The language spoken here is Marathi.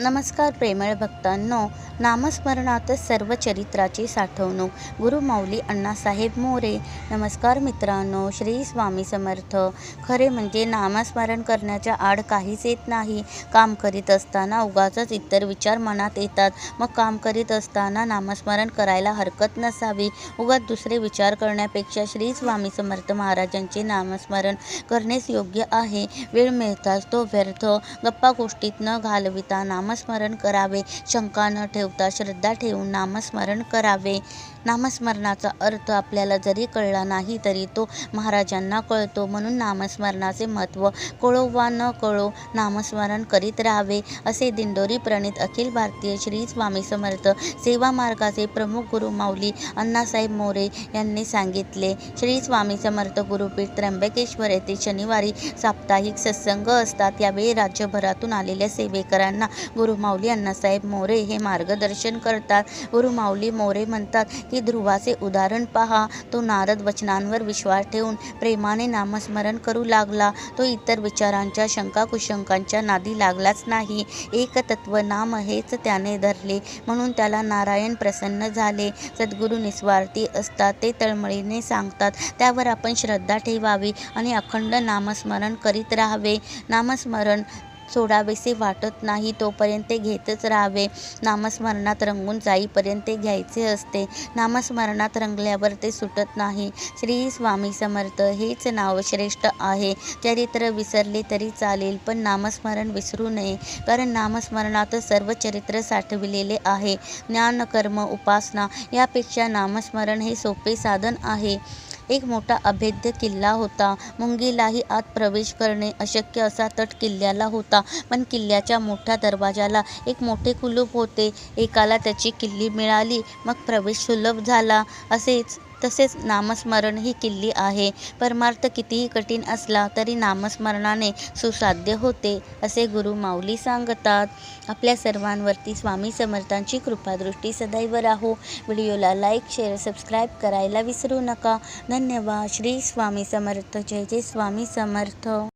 नमस्कार प्रेमळ भक्तांनो नामस्मरणातच सर्व चरित्राची साठवणूक. गुरुमाऊली अण्णासाहेब मोरे. नमस्कार मित्रांनो श्री स्वामी समर्थ. खरे म्हणजे नामस्मरण करण्याच्या आड काहीच येत नाही. काम करीत असताना उगाचच इतर विचार मनात येतात. मग काम करीत असताना नामस्मरण करायला हरकत नसावी. उगाच दुसरे विचार करण्यापेक्षा श्री स्वामी समर्थ महाराजांचे नामस्मरण करणेच योग्य आहे. वेळ मिळताच तो व्यर्थ गप्पा गोष्टीत न घालविता नाम नामस्मरण करावे. शंका न ठेवता श्रद्धा ठेवून नामस्मरण करावे. नामस्मरणाचा अर्थ आपल्याला जरी कळला नाही तरी तो महाराजांना कळतो. म्हणून नामस्मरणाचे महत्त्व कळो वा न कळो नामस्मरण करीत राहावे असे दिंडोरी प्रणित अखिल भारतीय श्री स्वामी समर्थ सेवा मार्गाचे प्रमुख गुरु माऊली अण्णासाहेब मोरे यांनी सांगितले. श्री स्वामी समर्थ गुरुपीठ त्र्यंबकेश्वर येथे शनिवारी साप्ताहिक सत्संग असतात. यावेळी राज्यभरातून आलेल्या सेवेकरांना गुरुमाऊली अण्णासाहेब मोरे हे मार्गदर्शन करतात. गुरुमाऊली मोरे म्हणतात की ध्रुवाचे उदाहरण पहा. तो नारद वचनांवर विश्वास ठेवून प्रेमाने नामस्मरण करू लागला. तो इतर विचारांच्या शंका कुशंकांच्या नादी लागलाच नाही. एक तत्व नाम हेच त्याने धरले. म्हणून त्याला नारायण प्रसन्न झाले. सद्गुरू निस्वार्थी असतात. ते तळमळीने सांगतात. त्यावर आपण श्रद्धा ठेवावी आणि अखंड नामस्मरण करीत राहावे. नामस्मरण सोडावेसे वाटत नाही तोपर्यंत ते घेतच राहावे. नामस्मरणात रंगून जाईपर्यंत ते घ्यायचे असते. नामस्मरणात रंगल्यावर ते सुटत नाही. श्री स्वामी समर्थ हेच नाव श्रेष्ठ आहे. चरित्र विसरले तरी चालेल पण नामस्मरण विसरू नये. कारण नामस्मरणात सर्व चरित्र साठविलेले आहे. ज्ञान कर्म उपासना यापेक्षा नामस्मरण हे सोपे साधन आहे. एक मोठा अभेद्य किल्ला होता. मुंगीलाही आत प्रवेश करणे अशक्य असा तट किल्ल्याला होता. पण किल्ल्याच्या मोठ्या दरवाजाला एक मोठे कुलूप होते. एकाला त्याची किल्ली मिळाली. मग प्रवेश सुलभ झाला. असेच तसेच नामस्मरण ही किल्ली आहे. परमार्थ कितीही कठीण असला तरी नामस्मरणाने सुसाध्य होते असे गुरु माऊली सांगतात. आपल्या सर्वांवरती स्वामी समर्थांची कृपादृष्टी सदैव राहो. व्हिडिओला लाईक शेअर सबस्क्राईब करायला विसरू नका. धन्यवाद. श्री स्वामी समर्थ. जय जय स्वामी समर्थ.